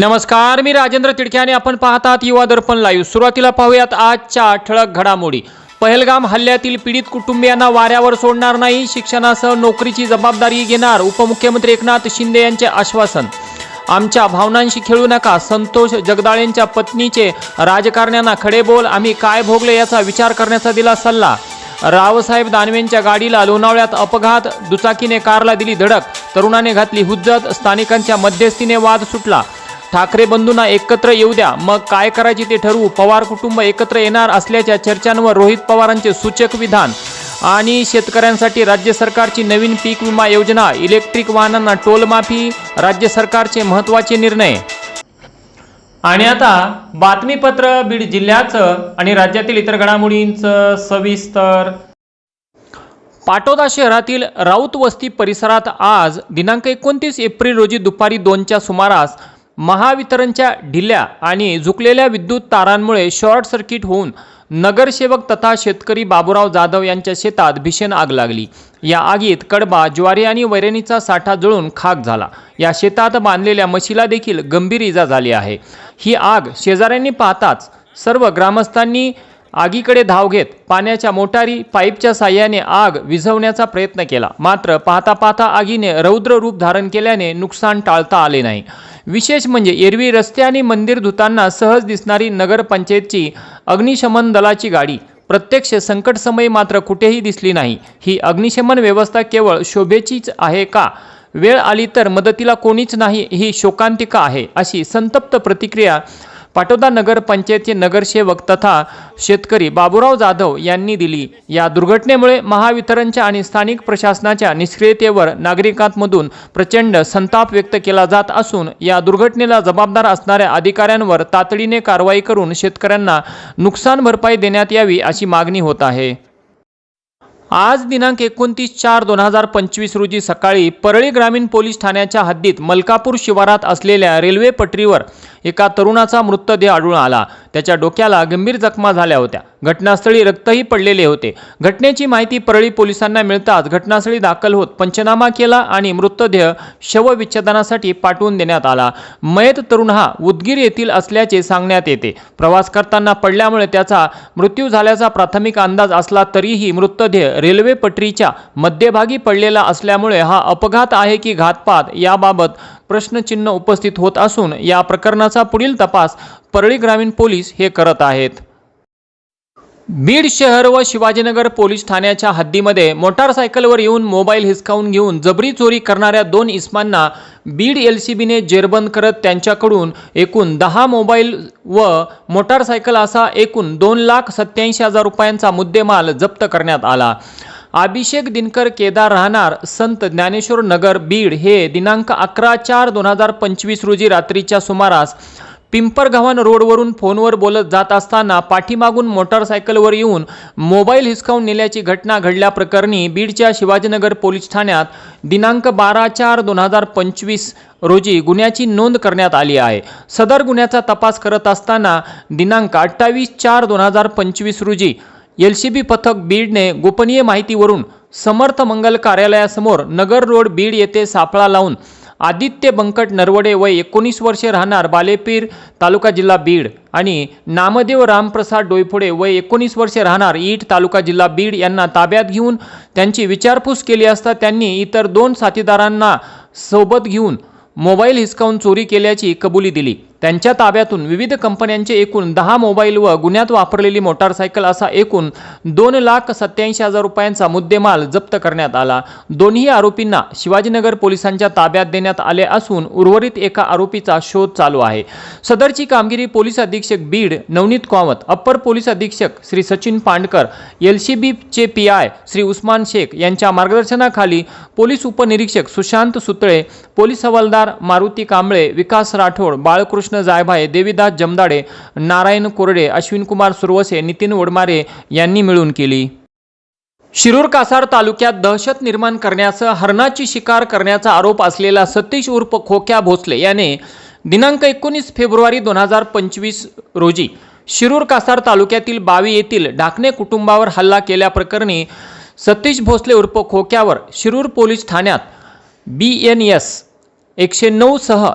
नमस्कार मी राजेंद्र तिडके आणि आपण पाहतात युवा दर्पण लाईव्ह सुरुवातीला पाहूयात आजच्या ठळक घडामोडी. पहलगाम हल्ल्यातील पीडित कुटुंबियांना वाऱ्यावर सोडणार नाही शिक्षणासह नोकरीची जबाबदारी घेणार उपमुख्यमंत्री एकनाथ शिंदे यांचे आश्वासन. आमच्या भावनांशी खेळू नका संतोष जगदाळेंच्या पत्नीचे राजकारण्यांना खडे बोल आम्ही काय भोगले याचा विचार करण्याचा दिला सल्ला. रावसाहेब दानवेंच्या गाडीला लोणावळ्यात अपघात दुचाकीने कारला दिली धडक तरुणाने घातली हुज्जत स्थानिकांच्या मध्यस्थीने वाद सुटला. ठाकरे बंधूंना एकत्र येऊ द्या. मग काय करायचे ते ठरवू? पवार कुटुंब एकत्र येणार असल्याच्या चर्चांवर रोहित पवारांचे सूचक विधान. आणि शेतकऱ्यांसाठी राज्य सरकारची नवीन पीक विमा योजना इलेक्ट्रिक वाहनांना टोलमाफी राज्य सरकारचे महत्त्वाचे निर्णय. आणि आता बातमीपत्र बीड जिल्ह्याचं आणि राज्यातील इतर घडामोडींचं सविस्तर. पाटोदा शहरातील राऊत वस्ती परिसरात आज दिनांक एकोणतीस एप्रिल रोजी दुपारी दोनच्या सुमारास महावितरणच्या ढिल्या आणि झुकलेल्या विद्युत तारांमुळे शॉर्ट सर्किट होऊन नगरसेवक तथा शेतकरी बाबूराव जाधव यांच्या शेतात भीषण आग लागली. या आगीत कडबा ज्वारी आणि वैरणीचा साठा जळून खाक झाला. या शेतात बांधलेल्या म्हशीला देखील गंभीर इजा झाली आहे. ही आग शेजाऱ्यांनी पाहताच सर्व ग्रामस्थांनी आगीकडे धाव घेत पाण्याच्या मोटारी पाईपच्या साह्याने आग विझवण्याचा प्रयत्न केला. मात्र पाहता पाहता आगीने रौद्र रूप धारण केल्याने नुकसान टाळता आले नाही. विशेष म्हणजे एरवी रस्ते आणि मंदिर धुताना सहज दिसणारी नगरपंचायतची अग्निशमन दलाची गाडी. प्रत्यक्ष संकटसमयी मात्र कुठेही दिसली नाही. ही अग्निशमन व्यवस्था केवळ शोभेचीच आहे का? वेळ आली तर मदतीला कोणीच नाही ही शोकांतिका आहे अशी संतप्त प्रतिक्रिया पाटोदा नगर पंचायतचे नगरसेवक तथा शेतकरी बाबूराव जाधव यांनी दिली. या दुर्घटनेमुळे महावितरणच्या आणि स्थानिक प्रशासनाच्या निष्क्रियतेवर नागरिकांमधून प्रचंड संताप व्यक्त केला जात असून या दुर्घटनेला जबाबदार असणाऱ्या अधिकाऱ्यांवर तातडीने कारवाई करून शेतकऱ्यांना नुकसान भरपाई देण्यात यावी अशी मागणी होत आहे. आज दिनांक एकोणतीस चार दोन हजार पंचवीस रोजी सकाळी परळी ग्रामीण पोलीस ठाण्याच्या हद्दीत मलकापूर शिवारात असलेल्या रेल्वे पटरीवर एका तरुणाचा मृतदेह आढळून आला. त्याच्या डोक्याला गंभीर जखमा झाल्या होत्या. घटनास्थळी रक्तही पडलेले होते. घटनेची माहिती परळी पोलिसांना मिळताच घटनास्थळी दाखल होत पंचनामा केला आणि मृतदेह शवविच्छेदनासाठी पाठवून देण्यात आला. मयत तरुण हा उदगीर येथील असल्याचे सांगण्यात येते. प्रवास करताना पडल्यामुळे त्याचा मृत्यू झाल्याचा प्राथमिक अंदाज असला तरीही मृतदेह रेल्वे पटरीच्या मध्यभागी पडलेला असल्यामुळे हा अपघात आहे की घातपात याबाबत प्रश्नचिन्ह उपस्थित होत असून या प्रकरणाचा पुढील तपास परळी ग्रामीण पोलीस हे करत आहेत. बीड शहर व शिवाजीनगर पोलीस ठाण्याच्या हद्दीमध्ये मोटारसायकलवर येऊन मोबाईल हिसकावून घेऊन जबरी चोरी करणाऱ्या दोन इस्मांना बीड एल सी बीने जेरबंद करत त्यांच्याकडून एकूण दहा मोबाईल व मोटारसायकल असा एकूण दोन लाख सत्याऐंशी हजार रुपयांचा मुद्देमाल जप्त करण्यात आला. अभिषेक दिनकर केदार राहणार संत ज्ञानेश्वर नगर बीड. हे दिनांक अकरा चार दोन हजार पंचवीस रोजी रात्रीच्या सुमारास पिंपरगव्हाण रोडवरून फोनवर बोलत जात असताना पाठीमागून मोटारसायकलवर येऊन मोबाईल हिसकावून नेल्याची घटना घडल्याप्रकरणी बीडच्या शिवाजीनगर पोलीस ठाण्यात दिनांक बारा चार दोन हजार पंचवीस रोजी गुन्ह्याची नोंद करण्यात आली आहे. सदर गुन्ह्याचा तपास करत असताना दिनांक अठ्ठावीस चार दोन हजार पंचवीस रोजी एल सी बी पथक बीडने गोपनीय माहितीवरून समर्थ मंगल कार्यालयासमोर नगर रोड बीड येथे सापळा लावून आदित्य बंकट नरवडे वय एकोणीस वर्षे राहणार बालेपीर तालुका जिल्हा बीड आणि नामदेव रामप्रसाद डोयफोडे वय एकोणीस वर्षे राहणार ईट तालुका जिल्हा बीड यांना ताब्यात घेऊन त्यांची विचारपूस केली असता त्यांनी इतर दोन साथीदारांना सोबत घेऊन मोबाईल हिसकावून चोरी केल्याची कबुली दिली. त्यांच्या ताब्यातून विविध कंपन्यांचे एकूण दहा मोबाईल व गुन्ह्यात वापरलेली मोटारसायकल असा एकूण दोन लाख सत्याऐंशी हजार रुपयांचा मुद्देमाल जप्त करण्यात आला. दोन्ही आरोपींना शिवाजीनगर पोलिसांच्या ताब्यात देण्यात आले असून उर्वरित एका आरोपीचा शोध चालू आहे. सदरची कामगिरी पोलीस अधीक्षक बीड नवनीत कामत अप्पर पोलीस अधीक्षक Shri Sachin Pandkar L P I Shri Usman Shaikh यांच्या मार्गदर्शनाखाली पोलीस उपनिरीक्षक सुशांत सुतळे पोलीस हवालदार मारुती कांबळे विकास राठोड बाळकृष्ण जायभाये देवीदास जमदाडे नारायण कोरडे अश्विनकुमार सुरवसे नितीन वडमारे यांनी मिळून केली. शिरूर कासार तालुक्यात दहशत निर्माण करण्यास हरणाची शिकार करण्याचा आरोप असलेला सतीश उर्फ खोक्या भोसले याने दिनांक एकोणीस फेब्रुवारी दोन हजार पंचवीस रोजी शिरूर कासार तालुक्यातील बावी येथील ढाकणे कुटुंबावर हल्ला केल्याप्रकरणी सतीश भोसले उर्फ खोक्यावर शिरूर पोलीस ठाण्यात बी एन एस एकशे नऊ सह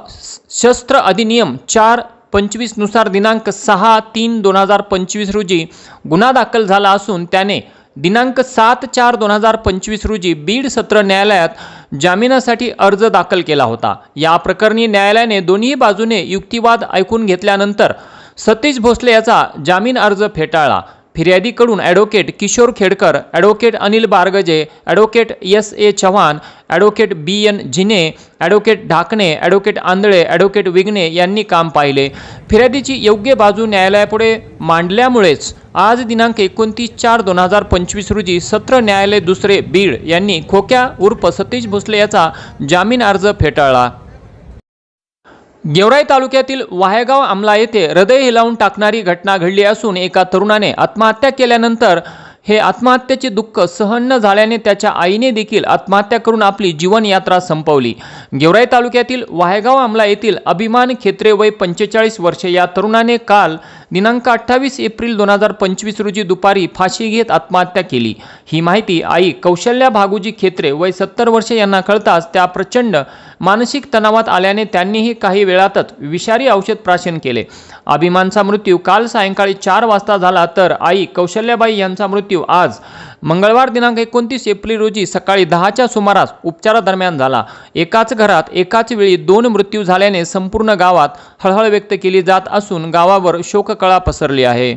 शस्त्र अधिनियम चार पंचवीसनुसार दिनांक सहा तीन दोन हजार पंचवीस रोजी गुन्हा दाखल झाला असून त्याने दिनांक सात चार दोन हजार पंचवीस रोजी बीड सत्र न्यायालयात जामिनासाठी अर्ज दाखल केला होता. या प्रकरणी न्यायालयाने दोन्ही बाजूने युक्तिवाद ऐकून घेतल्यानंतर सतीश भोसले याचा जामीन अर्ज फेटाळला. फिर्यादीकडून advocate Kishor Khedkar advocate Anil Bargaje advocate S A Chavan advocate B N Jine advocate Dhakane advocate Andhale advocate Vighne यांनी काम पाहिले. फिर्यादीची योग्य बाजू न्यायालयापुढे मांडल्यामुळेच आज दिनांक एकोणतीस चार दोन हजार पंचवीस रोजी सत्र न्यायालय दुसरे बीड यांनी खोक्या उर्फ सतीश भोसले याचा जामीन अर्ज फेटाळला. गेवराई तालुक्यातील वाहेगाव आमला येथे हृदय हिलावून टाकणारी घटना घडली असून एका तरुणाने आत्महत्या केल्यानंतर हे आत्महत्येचे दुःख सहन न झाल्याने त्याच्या आईने देखील आत्महत्या करून आपली जीवनयात्रा संपवली. गेवराई तालुक्यातील वाहेगाव आमला येथील अभिमान खेत्रे वय पंचेचाळीस वर्षे या तरुणाने काल दिनांक अठ्ठावीस एप्रिल दोन हजार पंचवीस रोजी दुपारी फाशी घेत आत्महत्या केली. ही माहिती आई कौशल्या भागोजी खेत्रे वय सत्तर वर्षे यांना कळताच त्या प्रचंड मानसिक तणावात आल्याने त्यांनीही काही वेळातच विषारी औषध प्राशन केले. अभिमानचा मृत्यू काल सायंकाळी चार वाजता झाला तर आई कौशल्याबाई यांचा मृत्यू आज मंगळवार दिनांक एकोणतीस एप्रिल रोजी सकाळी दहाच्या सुमारास उपचारादरम्यान झाला. एकाच घरात एकाच वेळी दोन मृत्यू झाल्याने संपूर्ण गावात हळहळ व्यक्त केली जात असून गावावर शोककळा पसरली आहे.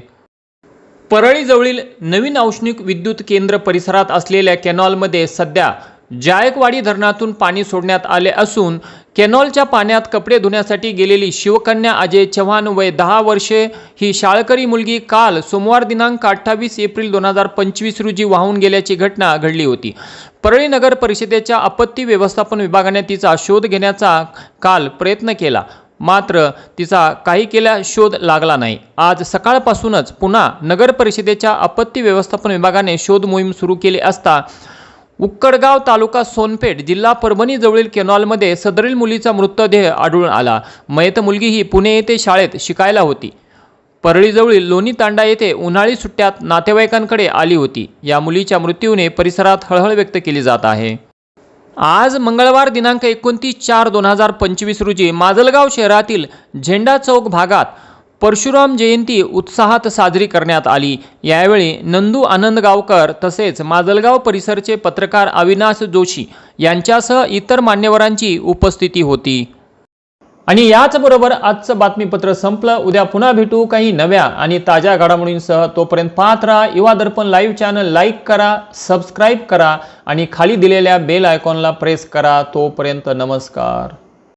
परळीजवळील नवीन औष्णिक विद्युत केंद्र परिसरात असलेल्या कॅनॉलमध्ये सध्या जायकवाडी धरणातून पाणी सोडण्यात आले असून कॅनॉलच्या पाण्यात कपडे धुण्यासाठी गेलेली शिवकन्या अजय चव्हाण वय दहा वर्षे ही शाळकरी मुलगी काल सोमवार दिनांक अठ्ठावीस एप्रिल दोन हजार पंचवीस रोजी वाहून गेल्याची घटना घडली होती. परळी नगर परिषदेच्या आपत्ती व्यवस्थापन विभागाने तिचा शोध घेण्याचा काल प्रयत्न केला. मात्र तिचा काही केल्या शोध लागला नाही. आज सकाळपासूनच पुन्हा नगर परिषदेच्या आपत्ती व्यवस्थापन विभागाने शोध मोहीम सुरू केली असता उक्कडगाव तालुका सोनपेठ जिल्हा परभणीजवळील केनॉलमध्ये सदरील मुलीचा मृतदेह आढळून आला. मयत मुलगी ही पुणे येथे शाळेत शिकायला होती. परळीजवळील लोणी तांडा येथे उन्हाळी सुट्ट्यात नातेवाईकांकडे आली होती. या मुलीच्या मृत्यूने परिसरात हळहळ व्यक्त केली जात आहे. आज मंगळवार दिनांक एकोणतीस चार दोन हजार पंचवीस रोजी माजलगाव शहरातील झेंडा चौक भागात परशुराम जयंती उत्साहात साजरी करण्यात आली. यावेळी नंदू आनंदगावकर तसेच माजलगाव परिसरचे पत्रकार अविनाश जोशी यांच्यासह इतर मान्यवरांची उपस्थिती होती. आणि याचबरोबर आजचं बातमीपत्र संपलं. उद्या पुन्हा भेटू काही नव्या आणि ताज्या घडामोडींसह. तोपर्यंत पाहत राहा Yuva Darpan live channel. Like करा सबस्क्राईब करा आणि खाली दिलेल्या बेल आयकॉनला प्रेस करा. तोपर्यंत नमस्कार.